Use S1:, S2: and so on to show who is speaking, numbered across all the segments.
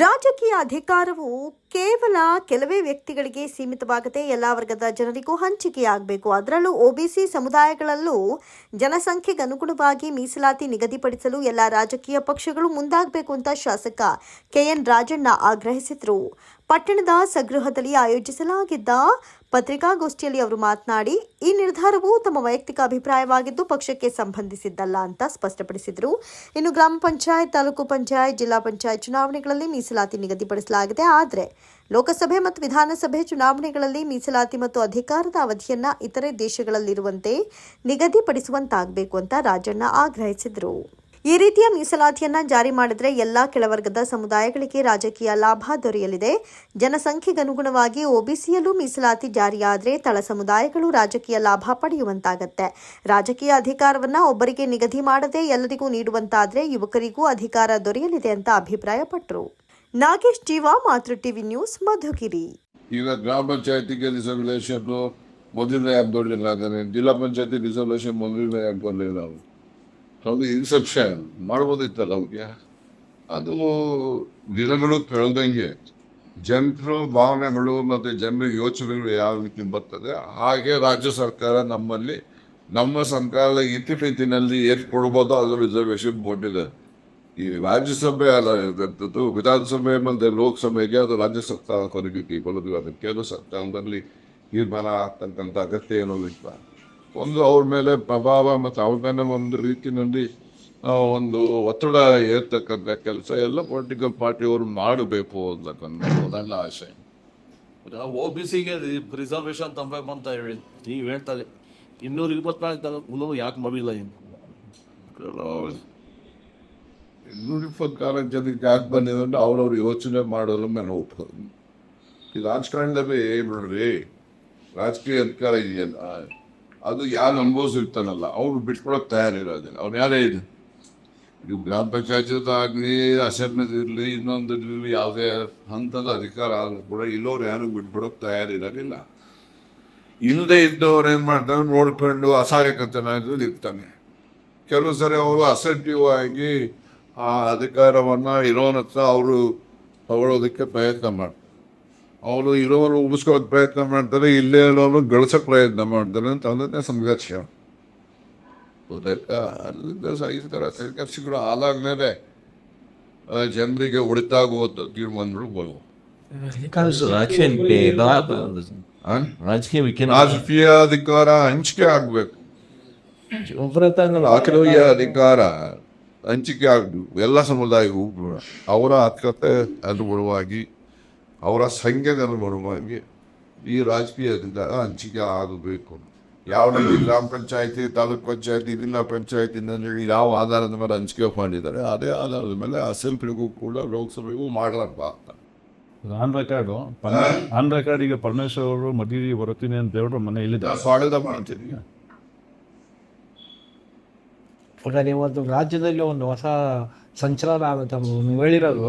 S1: ರಾಜಕೀಯ ಅಧಿಕಾರವು ಕೇವಲ ಕೆಲವೇ ವ್ಯಕ್ತಿಗಳಿಗೆ ಸೀಮಿತವಾಗದೆ ಎಲ್ಲ ವರ್ಗದ ಜನರಿಗೂ ಹಂಚಿಕೆಯಾಗಬೇಕು. ಅದರಲ್ಲೂ ಒಬಿಸಿ ಸಮುದಾಯಗಳಲ್ಲೂ ಜನಸಂಖ್ಯೆಗೆ ಅನುಗುಣವಾಗಿ ಮೀಸಲಾತಿ ನಿಗದಿಪಡಿಸಲು ಎಲ್ಲ ರಾಜಕೀಯ ಪಕ್ಷಗಳು ಮುಂದಾಗಬೇಕು ಅಂತ ಶಾಸಕ ಕೆಎನ್ ರಾಜಣ್ಣ ಆಗ್ರಹಿಸಿದರು. ಪಟ್ಟಣದ ಸಗೃಹದಲ್ಲಿ ಆಯೋಜಿಸಲಾಗಿದ್ದ ಪತ್ರಿಕಾಗೋಷ್ಠಿಯಲ್ಲಿ ಅವರು ಮಾತನಾಡಿ, ಈ ನಿರ್ಧಾರವು ತಮ್ಮ ವೈಯಕ್ತಿಕ ಅಭಿಪ್ರಾಯವಾಗಿದ್ದು ಪಕ್ಷಕ್ಕೆ ಸಂಬಂಧಿಸಿದ್ದಲ್ಲ ಅಂತ ಸ್ಪಷ್ಟಪಡಿಸಿದರು. ಇನ್ನು ಗ್ರಾಮ ಪಂಚಾಯತ್, ತಾಲೂಕು ಪಂಚಾಯತ್, ಜಿಲ್ಲಾ ಪಂಚಾಯತ್ ಚುನಾವಣೆಗಳಲ್ಲಿ ಮೀಸಲಾತಿ ನಿಗದಿಪಡಿಸಲಾಗಿದೆ. ಆದರೆ ಲೋಕಸಭೆ ಮತ್ತು ವಿಧಾನಸಭೆ ಚುನಾವಣೆಗಳಲ್ಲಿ ಮೀಸಲಾತಿ ಮತ್ತು ಅಧಿಕಾರದ ಅವಧಿಯನ್ನ ಇತರೆ ದೇಶಗಳಲ್ಲಿರುವಂತೆ ನಿಗದಿಪಡಿಸುವಂತಾಗಬೇಕು ಅಂತ ರಾಜಣ್ಣ ಆಗ್ರಹಿಸಿದರು. ಈ ರೀತಿಯ ಮೀಸಲಾತಿಯನ್ನ ಜಾರಿ ಮಾಡಿದರೆ ಎಲ್ಲಾ ಕೆಳವರ್ಗದ ಸಮುದಾಯಗಳಿಗೆ ರಾಜಕೀಯ ಲಾಭ ದೊರೆಯಲಿದೆ. ಜನಸಂಖ್ಯೆಗನುಗುಣವಾಗಿ ಒಬಿಸಿಯಲ್ಲೂ ಮೀಸಲಾತಿ ಜಾರಿಯಾದರೆ ತಳ ಸಮುದಾಯಗಳು ರಾಜಕೀಯ ಲಾಭ ಪಡೆಯುವಂತಾಗತ್ತೆ. ರಾಜಕೀಯ ಅಧಿಕಾರವನ್ನ ಒಬ್ಬರಿಗೆ ನಿಗದಿ ಮಾಡದೆ ಎಲ್ಲರಿಗೂ ನೀಡುವಂತಾದರೆ ಯುವಕರಿಗೂ ಅಧಿಕಾರ ದೊರೆಯಲಿದೆ ಅಂತ ಅಭಿಪ್ರಾಯಪಟ್ಟರು ನಾಗೇಶ್ ಜೀವ ಮಾತೃ ಟಿವಿ ನ್ಯೂಸ್, ಮಧುಗಿರಿ.
S2: ಈಗ ಗ್ರಾಮ ಪಂಚಾಯತಿಗೆ ರಿಸರ್ವೇಷನ್ ಮೊದಲನೇ ಆ್ಯಪ್ ದೊಡ್ಡಿಲ್ಲ ಅಂದರೆ ಜಿಲ್ಲಾ ಪಂಚಾಯತಿ ರಿಸರ್ವೇಷನ್ ಮೊದಲನೇ ಬರಲಿಲ್ಲ ನಾವು ಅದು ಇನ್ಸೆಪ್ಷನ್ ಮಾಡ್ಬೋದಿತ್ತಲ್ಲ ಅವ್ರಿಗೆ? ಅದು ದಿನಗಳು ಕಳೆದಂಗೆ ಜನರ ಭಾವನೆಗಳು ಮತ್ತು ಜನರ ಯೋಚನೆಗಳು ಯಾವ ರೀತಿ ಬರ್ತದೆ, ಹಾಗೆ ರಾಜ್ಯ ಸರ್ಕಾರ ನಮ್ಮಲ್ಲಿ ನಮ್ಮ ಸರ್ಕಾರದ ಇತಿಮಿತಿನಲ್ಲಿ ಏನು ಕೊಡ್ಬೋದೋ ಅದು ರಿಸರ್ವೇಷನ್ ಕೊಟ್ಟಿದೆ ಈ ರಾಜ್ಯಸಭೆ ಅಲ್ಲ ಇದು ವಿಧಾನಸಭೆ ಮತ್ತು ಲೋಕಸಭೆಗೆ ಅದು ರಾಜ್ಯ ಸರ್ಕಾರ ಕೊರಗಿಕೆ ಕೊಡೋದು ಅದು ಕೇಂದ್ರ ಸರ್ಕಾರದಲ್ಲಿ ತೀರ್ಮಾನ ಆಗ್ತಕ್ಕಂಥ ಅಗತ್ಯ ಏನೂ ಇಲ್ಲ ಒಂದು ಅವ್ರ ಮೇಲೆ ಪ್ರಭಾವ ಮತ್ತು ಅವ್ರ ಮೇಲೆ ಒಂದು ರೀತಿಯಲ್ಲಿ ಒಂದು ಒತ್ತಡ ಏರ್ತಕ್ಕಂಥ ಕೆಲಸ. ಎಲ್ಲ ಪೊಲಿಟಿಕಲ್ ಪಾರ್ಟಿಯವರು ಮಾಡಬೇಕು ಅಂತಕ್ಕಂಥ ನನ್ನ ಆಸೆ.
S3: ಒ ಬಿ ಸಿಗೆ ರಿಸರ್ವೇಶನ್ ತಂಬೇಕು ಅಂತ ಹೇಳಿ ನೀವು ಹೇಳ್ತಾರೆ ಇನ್ನೂರ ಇಪ್ಪತ್ನಾಲ್ಕು ಮುನ್ನೂರು ಯಾಕೆ ಮಗಿಲ್ಲ ಏನು
S2: ಇಪ್ಪತ್ನಾಲ್ಕು ಜನಕ್ಕೆ ಯಾಕೆ ಬಂದಿದೆ ಅಂದ್ರೆ ಅವ್ರವ್ರು ಯೋಚನೆ ಮಾಡೋದ್ರ ಮೇಲೆ ಹೋಗ್ಬೋದು ಈ ರಾಜಕಾರಣದಲ್ಲಿ ನೋಡ್ರಿ ರಾಜಕೀಯ ಅಧಿಕಾರ ಇದೆಯಲ್ಲ? ಅದು ಯಾರು ಅನುಭವಿಸಿರ್ತಾನಲ್ಲ, ಅವ್ರು ಬಿಟ್ಕೊಳಕ್ ತಯಾರಿರೋದಿಲ್ಲ. ಅವ್ರು ಯಾರೇ ಇದೆ ಇದು ಗ್ರಾಮ ಪಂಚಾಯತ್ ಆಗಲಿ ಅಸೆಂಬ್ಲಿ ಇರಲಿ, ಇನ್ನೊಂದು ಇರಲಿ, ಯಾವುದೇ ಹಂತದ ಅಧಿಕಾರ ಆದರೂ ಕೂಡ ಇಲ್ಲೋರು ಯಾರು ಬಿಟ್ಬಿಡೋಕೆ ತಯಾರಿರೋದಿಲ್ಲ. ಇಲ್ಲದೆ ಇದ್ದವ್ರು ಏನು ಮಾಡ್ತಾರೆ ನೋಡ್ಕೊಂಡು ಅಸಹಾಯಕತನ ಇರ್ತಾನೆ. ಕೆಲವು ಸರಿ ಅವರು ಅಸೆಂಟಿವ್ ಆಗಿ ಆ ಅಧಿಕಾರವನ್ನ ಇರೋನ ಹತ್ರ ಅವರು ತಗೊಳ್ಳೋದಕ್ಕೆ ಪ್ರಯತ್ನ ಮಾಡ್ತಾರೆ. ಅವರು ಇರೋರು ಉಳಿಸ್ಕೊಳ್ಳೋಕೆ ಪ್ರಯತ್ನ ಮಾಡ್ತಾರೆ ಇಲ್ಲೇ ಇರೋರು ಗಳಿಸೋಕೆ ಪ್ರಯತ್ನ ಮಾಡ್ತಾರೆ ಅಂತ ಅದನ್ನೇ ಸಂಘರ್ಷ. ಈ ಥರ ಸಂಘರ್ಷಗಳು ಆದಾದ್ಮೇಲೆ ಆ, ಜನರಿಗೆ ಒಳಿತಾಗುವಂಥ ತೀರ್ಮಾನಗಳು ಬರುವು
S4: ರಾಜಕೀಯ
S2: ಅಧಿಕಾರ ಹಂಚಿಕೆ ಆಗ್ಬೇಕು.
S4: ಒಬ್ಬರ
S2: ಅಧಿಕಾರ ಹಂಚಿಕೆ ಆಗಬೇಕು ಎಲ್ಲ ಸಮುದಾಯಕ್ಕೂ ಕೂಡ ಅವರ ಅರ್ಹತೆ ಅನುಗುಣವಾಗಿ ಅವರ ಸಂಖ್ಯೆಗೆ ಅನುಗುಣವಾಗಿ ಈ ರಾಜಕೀಯದಿಂದ ಹಂಚಿಕೆ ಆಗಬೇಕು. ಯಾವ ಗ್ರಾಮ ಪಂಚಾಯತಿ ತಾಲೂಕ್ ಪಂಚಾಯತಿ ಜಿಲ್ಲಾ ಪಂಚಾಯತಿ ಹೇಳಿ ಯಾವ ಆಧಾರದ ಮೇಲೆ ಹಂಚಿಕೆ ಮಾಡಿದ್ದಾರೆ ಅದೇ ಆಧಾರದ ಮೇಲೆ ಅಸೆಂಬ್ಲಿಗೂ ಕೂಡ ಲೋಕಸಭೆಗೂ ಮಾಡಲಾಗ್ತಾ
S5: ಆನ್ ರೆಕಾರ್ಡ್ ಆನ್ ರೆಕಾರ್ಡ್ ಈಗ ಪರಮೇಶ್ವರ್ ಅವರು ಮದುವೆ ಬರುತ್ತೀನಿ ಅಂತ ಹೇಳಿದ್ರು ಮನೆ ಇಲ್ಲಿದ್ದಾರೆ
S2: ಸ್ವಾಗತ ಮಾಡ್ತೀನಿ.
S6: ಇವತ್ತು ರಾಜ್ಯದಲ್ಲಿ ಒಂದು ಹೊಸ ಸಂಚಲನ ಆಗುತ್ತೆ ಹೇಳಿರೋದು.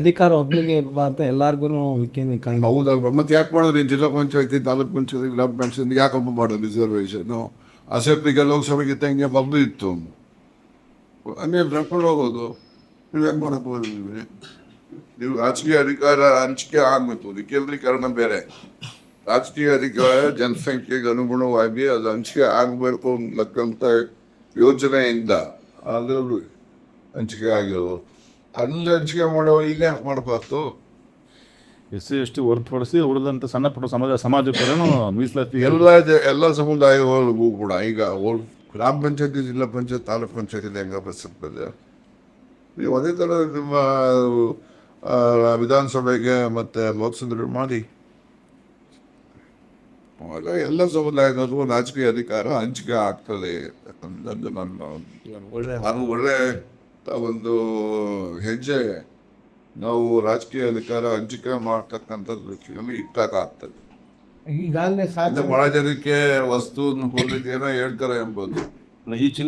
S6: ಅಧಿಕಾರ ಒಬ್ಬರಿಗೆ ಅಂತ ಎಲ್ಲರಿಗೂ ಹೌದಾಗ
S2: ಹೌದಾ ಮತ್ತೆ ಯಾಕೆ ಮಾಡಿದ್ರೆ? ಜಿಲ್ಲಾ ಪಂಚಾಯತಿ, ತಾಲೂಕ್ ಪಂಚಾಯತಿ, ಗ್ರಾಮ ಪಂಚಾಯತಿ ಯಾಕಪ್ಪ ಮಾಡೋದು ರಿಸರ್ವೇಷನ್ ಅಸೆಂಬ್ಲಿಗೆ ಲೋಕಸಭೆಗೆ ತಂಗೆ ಬಂದು ಇತ್ತು. ನೀವು ನಡ್ಕೊಂಡು ಹೋಗೋದು. ನೀವು ಹೆಂಗೆ ಮಾಡಕ್ಕೆ ನೀವು ರಾಜಕೀಯ ಅಧಿಕಾರ ಹಂಚಿಕೆ ಆಗ್ಬೇಕು. ವಿಕೇಂದ್ರೀಕರಣ ಬೇರೆ. ರಾಜಕೀಯ ಅಧಿಕಾರ ಜನಸಂಖ್ಯೆಗೆ ಅನುಗುಣವಾಗಿ ಅದು ಹಂಚಿಕೆ ಆಗಬೇಕು ಅನ್ನತಕ್ಕಂಥ ಯೋಜನೆಯಿಂದ ಅದರಲ್ಲೂ ಹಂಚಿಕೆ ಆಗಿರೋದು. ಅಲ್ಲಿ ಹಂಚಿಕೆ ಮಾಡೋ ಈಗ ಯಾಕೆ ಮಾಡಬಾರ್ದು?
S5: ಎಸ್ ಸಿ ಎಸ್ ಟಿ ಹೊರತುಪಡಿಸಿ ಉಳಿದಂಥ ಸಣ್ಣ ಪುಟ್ಟ ಸಮಾಜ ಸಮಾಜ ಮೀಸಲಾತಿ
S2: ಎಲ್ಲ ಎಲ್ಲ ಸಮುದಾಯಗಳಿಗೂ ಕೂಡ ಈಗ ಗ್ರಾಮ ಪಂಚಾಯತಿ ಜಿಲ್ಲಾ ಪಂಚಾಯತ್ ತಾಲೂಕು ಪಂಚಾಯತಿ ಹೆಂಗ ಬರ್ತದೆ ನೀವು ಅದೇ ಥರ ನಿಮ್ಮ ವಿಧಾನಸಭೆಗೆ ಮತ್ತು ಲೋಕಸಭೆ ಮಾಡಿ. ಆಗ ಎಲ್ಲ ಸಮುದಾಯದಲ್ಲೂ ರಾಜಕೀಯ ಅಧಿಕಾರ ಹಂಚಿಕೆ ಆಗ್ತದೆ ಅಂತಕ್ಕಂಥದ್ದು ನನ್ನ
S6: ಒಳ್ಳೆ
S2: ಅದು ಒಳ್ಳೆ ಒಂದು ಹೆಜ್ಜೆ. ನಾವು ರಾಜಕೀಯ ಅಧಿಕಾರ ಹಂಚಿಕೆ ಮಾಡ್ತಕ್ಕಂಥದ್ದು ಇಟ್ಟಾಗ ಆಗ್ತದೆ.
S6: ಈಗಾಗಲೇ ಸಾಧ್ಯ
S2: ಬಹಳ ಜನಕ್ಕೆ ವಸ್ತು ಏನೋ ಹೇಳ್ತಾರೆ ಎಂಬುದು.
S5: ಈ